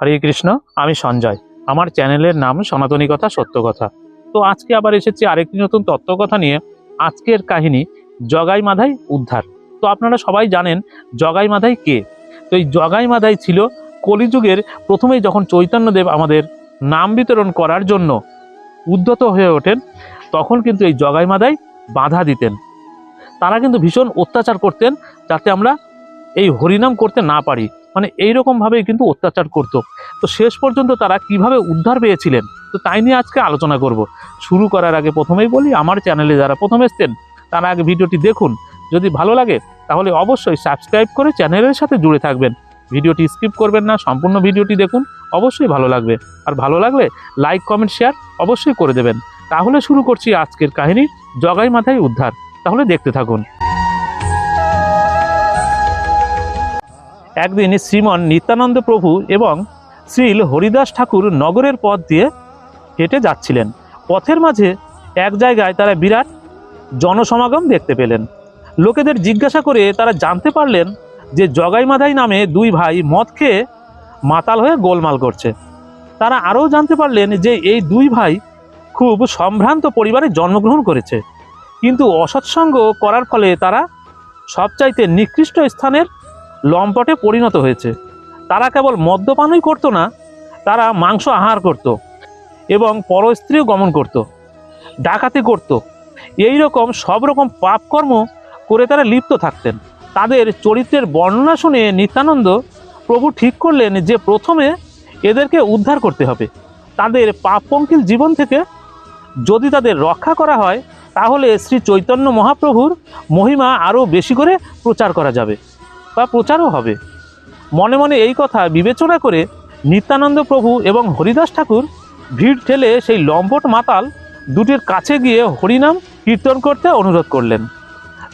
হরে কৃষ্ণ, আমি সঞ্জয়। আমার চ্যানেলের নাম সনাতনী কথা, সত্য কথা। তো আজকে আবার এসেছি আরেকটি নতুন তত্ত্বকথা নিয়ে। আজকের কাহিনী, জগাই মাধাই উদ্ধার। তো আপনারা সবাই জানেন, জগাই মাধাই কে? তো এই জগাই মাধাই ছিল কলিযুগের প্রথমেই যখন চৈতন্যদেব আমাদের নাম বিতরণ করার জন্য উদ্যত হয়ে ওঠেন, তখন কিন্তু এই জগাই মাধাই বাধা দিতেন। তারা কিন্তু ভীষণ অত্যাচার করতেন, যাতে আমরা এই হরিনাম করতে না পারি। মানে এইরকমভাবেই কিন্তু অত্যাচার করতো। তো শেষ পর্যন্ত তারা কীভাবে উদ্ধার পেয়েছিলেন, তো তাই নিয়ে আজকে আলোচনা করব। শুরু করার আগে প্রথমেই বলি, আমার চ্যানেলে যারা প্রথম এসছেন, তারা আগে ভিডিওটি দেখুন। যদি ভালো লাগে, তাহলে অবশ্যই সাবস্ক্রাইব করে চ্যানেলের সাথে জুড়ে থাকবেন। ভিডিওটি স্কিপ করবেন না, সম্পূর্ণ ভিডিওটি দেখুন, অবশ্যই ভালো লাগবে। আর ভালো লাগলে লাইক কমেন্ট শেয়ার অবশ্যই করে দেবেন। তাহলে শুরু করছি আজকের কাহিনী, জগাই মাথায় উদ্ধার। তাহলে দেখতে থাকুন। একদিন শ্রীমন নিত্যানন্দ প্রভু এবং শ্রীল হরিদাস ঠাকুর নগরের পথ দিয়ে হেঁটে যাচ্ছিলেন। পথের মাঝে এক জায়গায় তারা বিরাট জনসমাগম দেখতে পেলেন। লোকেদের জিজ্ঞাসা করে তারা জানতে পারলেন যে জগাই মাধাই নামে দুই ভাই মদ খেয়ে মাতাল হয়ে গোলমাল করছে। তারা আরও জানতে পারলেন যে এই দুই ভাই খুব সম্ভ্রান্ত পরিবারে জন্মগ্রহণ করেছে। কিন্তু অসৎসঙ্গ করার ফলে তারা সবচাইতে নিকৃষ্ট স্থানের লম্পটে পরিণত হয়েছে। তারা কেবল মদ্যপানই করতো না, তারা মাংস আহার করত এবং পরস্ত্রীও গমন করত, ডাকাতি করত। এই রকম সব রকম পাপকর্ম করে তারা লিপ্ত থাকতেন। তাদের চরিত্রের বর্ণনা শুনে নিত্যানন্দ প্রভু ঠিক করলেন যে প্রথমে এদেরকে উদ্ধার করতে হবে। তাদের পাপপঙ্কিল জীবন থেকে যদি তাদের রক্ষা করা হয়, তাহলে শ্রী চৈতন্য মহাপ্রভুর মহিমা আরও বেশি করে প্রচার করা যাবে। বা প্রচারও হবে। মনে মনে এই কথা বিবেচনা করে নিত্যানন্দ প্রভু এবং হরিদাস ঠাকুর ভিড় ঠেলে সেই লম্পট মাতাল দুটির কাছে গিয়ে হরিনাম কীর্তন করতে অনুরোধ করলেন।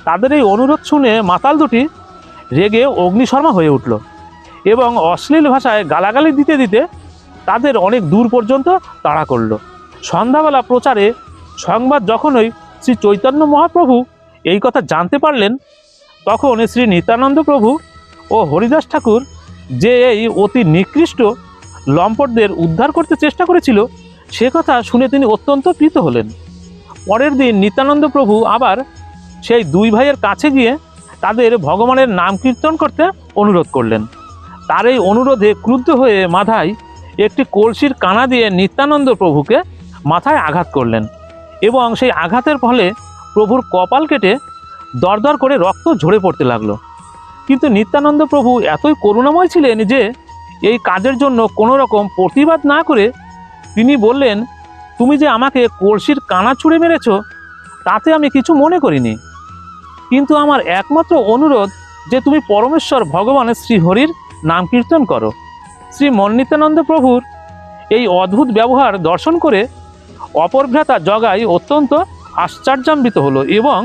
তাদের এই অনুরোধ শুনে মাতাল দুটি রেগে অগ্নিশর্মা হয়ে উঠল এবং অশ্লীল ভাষায় গালাগালি দিতে দিতে তাদের অনেক দূর পর্যন্ত তাড়া করল। সন্ধ্যাবেলা প্রচারে সংবাদ যখনই শ্রী চৈতন্য মহাপ্রভু এই কথা জানতে পারলেন তখন শ্রী নিত্যানন্দ প্রভু ও হরিদাস ঠাকুর যে এই অতি নিকৃষ্ট লম্পটদের উদ্ধার করতে চেষ্টা করেছিল, সে কথা শুনে তিনি অত্যন্ত প্রীত হলেন। পরের দিন নিত্যানন্দ প্রভু আবার সেই দুই ভাইয়ের কাছে গিয়ে তাদের ভগবানের নাম কীর্তন করতে অনুরোধ করলেন। তার এই অনুরোধে ক্রুদ্ধ হয়ে মাথায় একটি কলসির কানা দিয়ে নিত্যানন্দ প্রভুকে মাথায় আঘাত করলেন এবং সেই আঘাতের ফলে প্রভুর কপাল কেটে দরদর করে রক্ত ঝরে পড়তে লাগল। কিন্তু নিত্যানন্দ প্রভু এতই করুণাময় ছিলেন যে এই কাজের জন্য কোনো রকম প্রতিবাদ না করে তিনি বললেন, তুমি যে আমাকে কলসির কানা ছুঁড়ে মেরেছ, তাতে আমি কিছু মনে করিনি। কিন্তু আমার একমাত্র অনুরোধ যে তুমি পরমেশ্বর ভগবানের শ্রীহরির নাম কীর্তন করো। শ্রী মন্নিতানন্দ প্রভুর এই অদ্ভুত ব্যবহার দর্শন করে অপরভ্রাতা জগাই অত্যন্ত আশ্চর্যান্বিত হলো এবং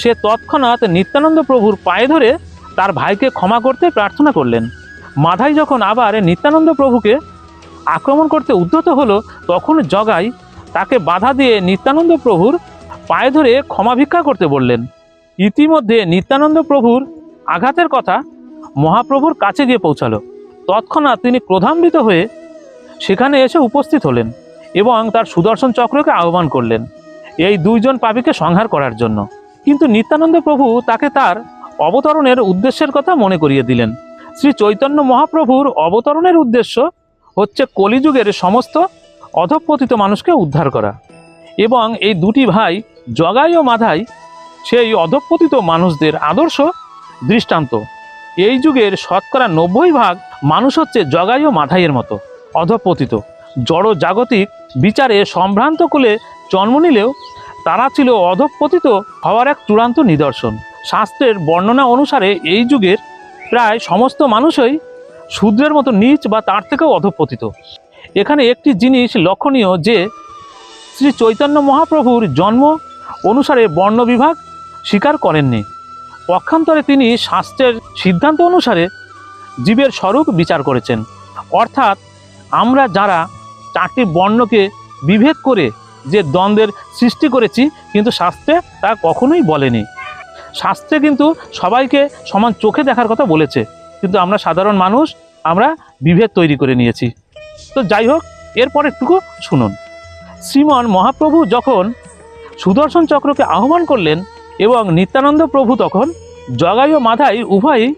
সে তৎক্ষণাৎ নিত্যানন্দ প্রভুর পায়ে ধরে তার ভাইকে ক্ষমা করতে প্রার্থনা করলেন। মাধাই যখন আবার নিত্যানন্দ প্রভুকে আক্রমণ করতে উদ্যত হলো, তখন জগাই তাকে বাধা দিয়ে নিত্যানন্দ প্রভুর পায়ে ধরে ক্ষমা ভিক্ষা করতে বললেন। ইতিমধ্যে নিত্যানন্দ প্রভুর আঘাতের কথা মহাপ্রভুর কাছে গিয়ে পৌঁছালো। তৎক্ষণাৎ তিনি ক্রোধান্বিত হয়ে সেখানে এসে উপস্থিত হলেন এবং তার সুদর্শন চক্রকে আহ্বান করলেন। এই দুইজন পাবিকে সংহার করার জন্য। কিন্তু নিত্যানন্দ প্রভু তাকে তার অবতরণের উদ্দেশ্যের কথা মনে করিয়ে দিলেন। শ্রী চৈতন্য মহাপ্রভুর অবতরণের উদ্দেশ্য হচ্ছে কলিযুগের সমস্ত অধঃপতিত মানুষকে উদ্ধার করা এবং এই দুটি ভাই, জগাই ও মাধাই, সেই অধঃপতিত মানুষদের আদর্শ দৃষ্টান্ত। এই যুগের শতকরা নব্বই ভাগ মানুষ হচ্ছে জগাই ও মাধাইয়ের মতো অধঃপতিত। জড় জাগতিক বিচারে সম্ভ্রান্ত কুলে জন্ম নিলেও তারা ছিল অধঃপতিত হওয়ার এক চূড়ান্ত নিদর্শন। শাস্ত্রের বর্ণনা অনুসারে এই যুগের প্রায় সমস্ত মানুষই শূদ্রের মতো নীচ বা তার থেকেও অধঃপতিত। এখানে একটি জিনিস লক্ষণীয় যে, শ্রী চৈতন্য মহাপ্রভুর জন্ম অনুসারে বর্ণ বিভাগ স্বীকার করেননি। পক্ষান্তরে তিনি শাস্ত্রের সিদ্ধান্ত অনুসারে জীবের স্বরূপ বিচার করেছেন। অর্থাৎ আমরা যারা চারটি বর্ণকে বিভেদ করে যে দ্বন্দ্বের সৃষ্টি করেছি, কিন্তু শাস্ত্রে তা কখনোই বলেনি। শাস্ত্রে কিন্তু সবাইকে সমান চোখে দেখার কথা বলেছে, কিন্তু আমরা সাধারণ মানুষ, আমরা বিভেদ তৈরি করে নিয়েছি। তো যাই হোক এরপর একটুকু শুনুন। শ্রীমন মহাপ্রভু যখন সুদর্শন চক্রকে আহ্বান করলেন এবং নিত্যানন্দ প্রভু তখন জগাই ও মাধাই উভয়ই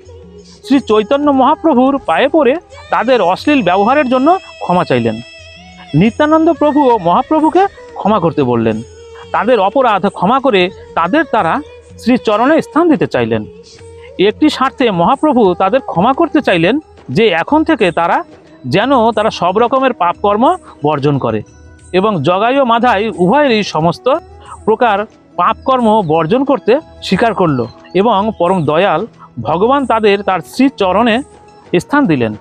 শ্রী চৈতন্য মহাপ্রভুর পায়ে পড়ে তাদের অশ্লীল ব্যবহারের জন্য ক্ষমা চাইলেন। নিত্যানন্দ প্রভু ও মহাপ্রভুকে ক্ষমা করতে বললেন। তাদের অপরাধ ক্ষমা করে তাদের তারা শ্রীচরণে স্থান দিতে চাইলেন। একটি স্বার্থে মহাপ্রভু তাদের ক্ষমা করতে চাইলেন যে এখন থেকে তারা যেন তারা সব রকমের পাপকর্ম বর্জন করে এবং জগাই ও মাধাই উভয়েরই সমস্ত প্রকার পাপকর্ম বর্জন করতে স্বীকার করল এবং পরম দয়াল ভগবান তাদের তার শ্রীচরণে স্থান দিলেন।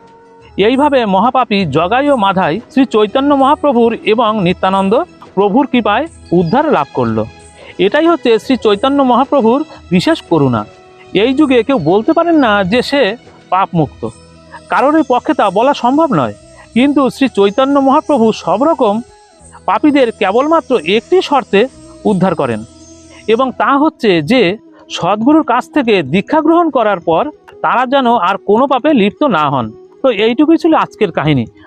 এইভাবে মহাপাপী জগাই ও মাধাই শ্রী চৈতন্য মহাপ্রভুর এবং নিত্যানন্দ প্রভুর কৃপায় উদ্ধার লাভ করল। এটাই হচ্ছে শ্রী চৈতন্য মহাপ্রভুর বিশেষ করুণা। এই যুগে কেউ বলতে পারেন না যে সে পাপ মুক্ত কারোরই পক্ষে তা বলা সম্ভব নয়। কিন্তু শ্রী চৈতন্য মহাপ্রভু সব রকম পাপীদের কেবলমাত্র একটি শর্তে উদ্ধার করেন। এবং তা হচ্ছে যে, সদ্গুরুর কাছ থেকে দীক্ষা গ্রহণ করার পর তারা যেন আর কোনো পাপে লিপ্ত না হন। তো এইটুকুই ছিল আজকের কাহিনী।